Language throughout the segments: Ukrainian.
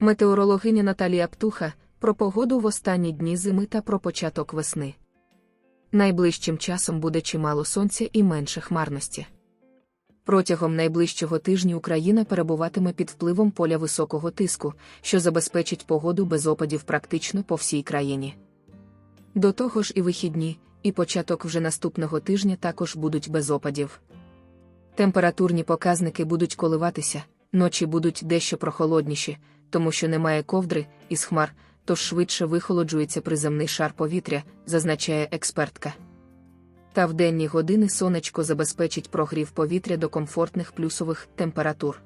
Метеорологиня Наталія Птуха про погоду в останні дні зими та про початок весни. Найближчим часом буде чимало сонця і менше хмарності. Протягом найближчого тижня Україна перебуватиме під впливом поля високого тиску, що забезпечить погоду без опадів практично по всій країні. До того ж, і вихідні, і початок вже наступного тижня також будуть без опадів. Температурні показники будуть коливатися, ночі будуть дещо прохолодніші, тому що немає ковдри із хмар, тож швидше вихолоджується приземний шар повітря, зазначає експертка. Та в денні години сонечко забезпечить прогрів повітря до комфортних плюсових температур.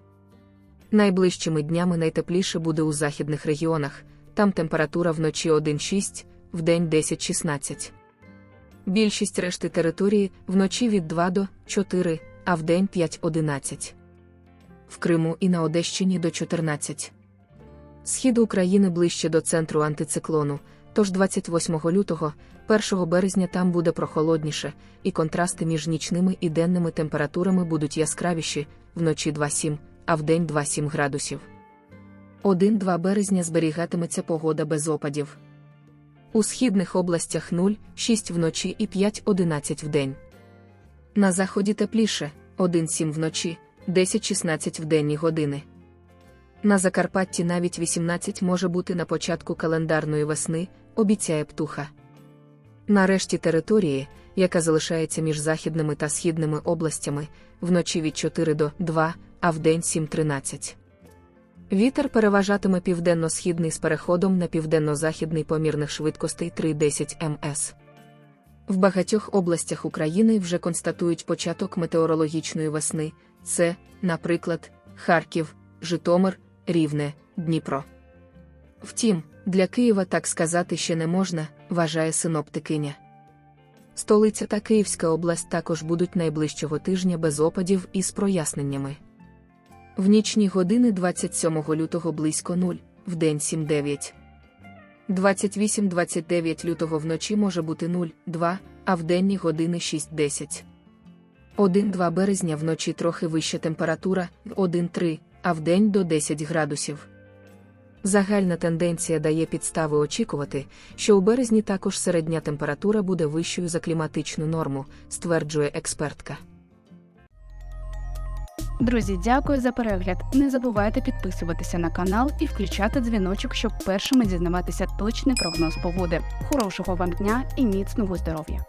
Найближчими днями найтепліше буде у західних регіонах, там температура вночі 1,6, вдень 10-16. Більшість решти території вночі від 2 до 4, а вдень 5-11. В Криму і на Одещині до 14. Схід України ближче до центру антициклону, тож 28 лютого, 1 березня там буде прохолодніше, і контрасти між нічними і денними температурами будуть яскравіші, вночі 2-7, а вдень 2-7 градусів. 1-2 березня зберігатиметься погода без опадів. У східних областях 0,6 вночі і 5-11 вдень. На заході тепліше 1-7 вночі, 10-16 в денні години. На Закарпатті навіть 18 може бути на початку календарної весни, обіцяє птуха. Нарешті території, яка залишається між західними та східними областями, вночі від 4 до 2, а вдень 7-13. Вітер переважатиме південно-східний з переходом на південно-західний помірних швидкостей 3-10 МС. В багатьох областях України вже констатують початок метеорологічної весни. Це, наприклад, Харків, Житомир, Рівне, Дніпро. Втім, для Києва так сказати ще не можна, вважає синоптикиня. Столиця та Київська область також будуть найближчого тижня без опадів і з проясненнями. В нічні години 27 лютого близько 0, в день 7-9. 28-29 лютого вночі може бути 0-2, а в денні години 6-10. 1-2 березня вночі трохи вища температура 1-3, а вдень до 10 градусів. Загальна тенденція дає підстави очікувати, що у березні також середня температура буде вищою за кліматичну норму, стверджує експертка. Друзі, дякую за перегляд. Не забувайте підписуватися на канал і включати дзвіночок, щоб першими дізнаватися точний прогноз погоди. Хорошого вам дня і міцного здоров'я!